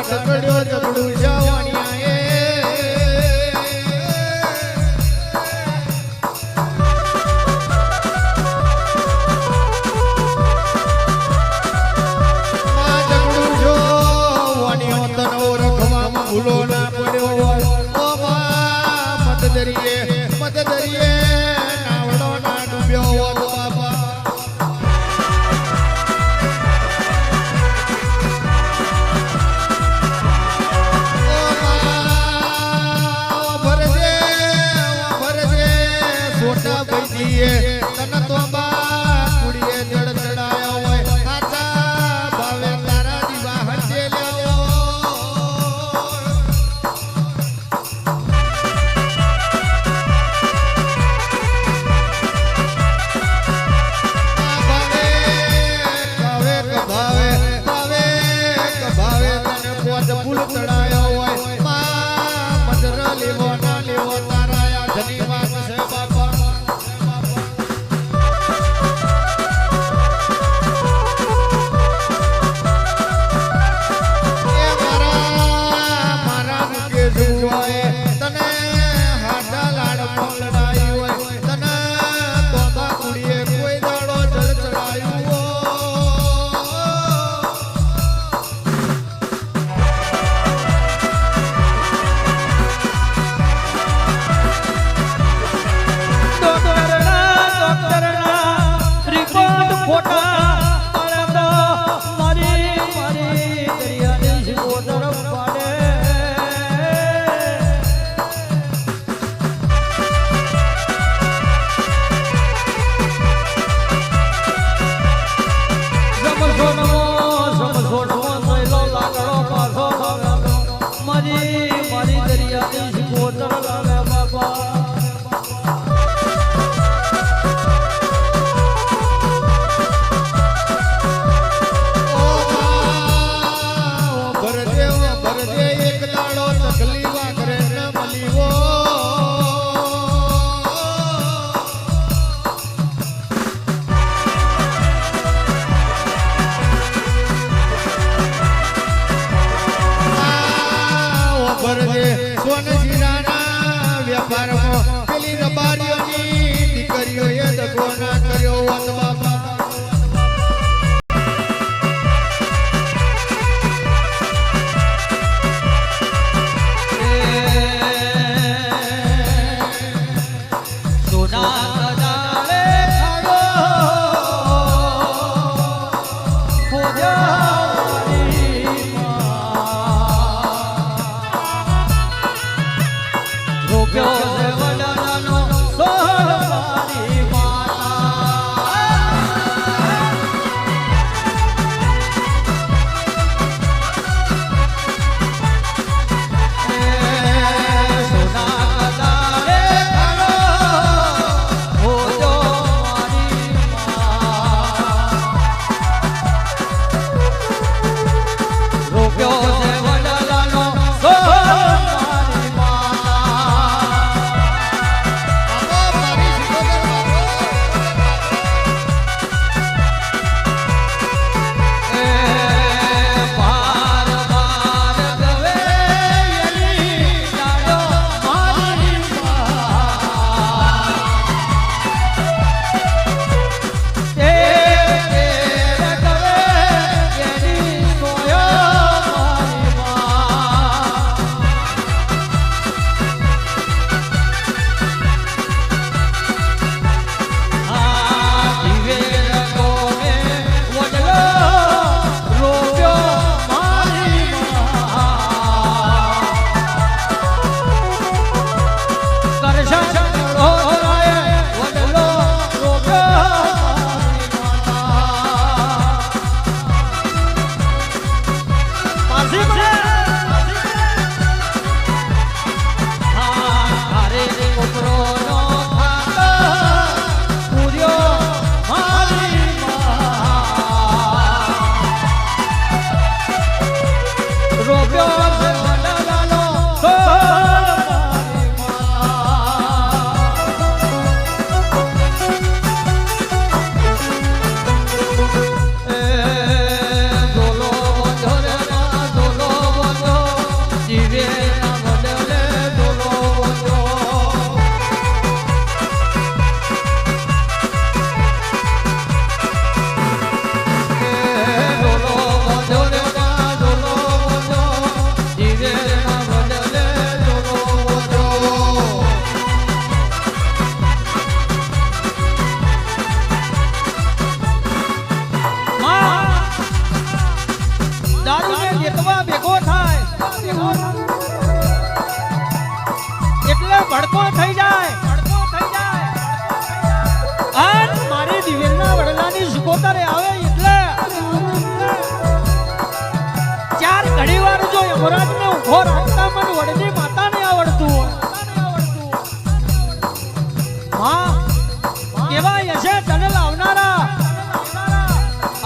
ઘાટ પડ્યો જબડું જવાણિયાએ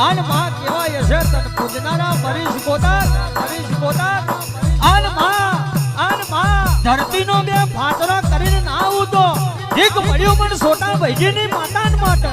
આનમાં કેવા યશે તન પૂજનારા મરીશ ગોદાર મરીશ ગોદાર આનમાં આનમાં, ધરતીનો બે ફાટરો કરીને ના આવું એક મળ્યો પણ સોટા ભૈજીની માતાન માટે.